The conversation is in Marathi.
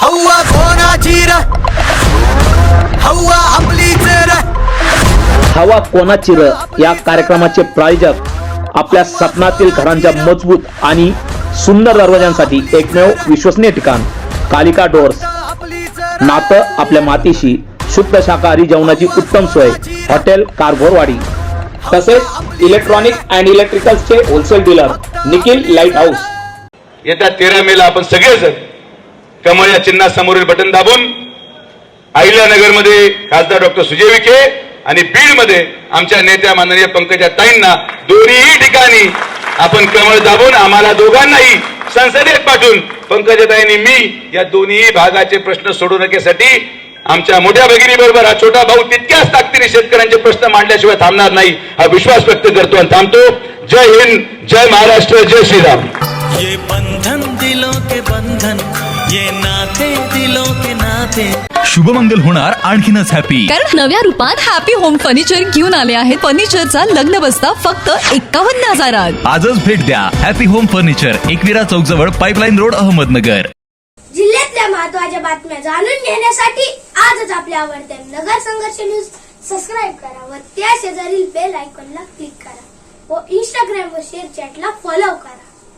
हव्वा कोणाची र? हव्वा आपलीच र. हवा कोणाची र? या कार्यक्रमाचे प्रायोजक आपल्या स्वप्नातील घरांच्या मजबूत आणि सुंदर दरवाजांसाठी एकमेव विश्वसनीय ठिकाण कालिका डोअर्स. आपलीच नातं आपल्या मातीशी शुद्ध शाकाहारी जेवणाची उत्तम सोय हॉटेल कारभोरवाडी. तसेच electronic and इलेक्ट्रिकल्सचे wholesale dealer Nikhil light house येत्या तेरा मेला आपण सगळेजण कमळ या चिन्हासमोरील बटन दाबून अहिल्यानगरमध्ये खासदार डॉक्टर सुजय विखे आणि बीडमध्ये आमच्या नेत्या माननीय पंकजा ताईंना दोन्ही ठिकाणी आपण कमळ दाबून आम्हाला दोघांनाही संसदेत पाठवून पंकजाताईंनी मी या दोन्ही भागाचे प्रश्न सोडवणुकीसाठी आमच्या मोठ्या भगिनी बरोबर हा छोटा भाऊ तितक्याच ताकदीने शेतकऱ्यांचे प्रश्न मांडल्याशिवाय थांबणार नाही हा विश्वास व्यक्त करतो आणि थांबतो. जय हिंद जय महाराष्ट्र जय श्रीराम. ये बंधन दिलों के बंधन ये नाते दिलों के नाते। शुभमंगल होणार आणखीनच हॅपी कारण नव्या रूपात हॅपी होम फर्निचर घेऊन आले आहेत. फर्निचरचा लग्न बसता फक्त एकावन्न हजारात. आजच भेट द्या हॅपी होम फर्निचर एकविरा चौक जवळ पाईपलाईन रोड अहमदनगर. जिल्ह्यातल्या महत्त्वाच्या बातम्या जाणून घेण्यासाठी आजच आपल्या आवडत्या नगर संघर्ष न्यूज सबस्क्राईब करा व त्या शेजारील बेल आयकॉनला क्लिक करा. व इंस्टाग्राम व शेअर चॅटला फॉलो करा.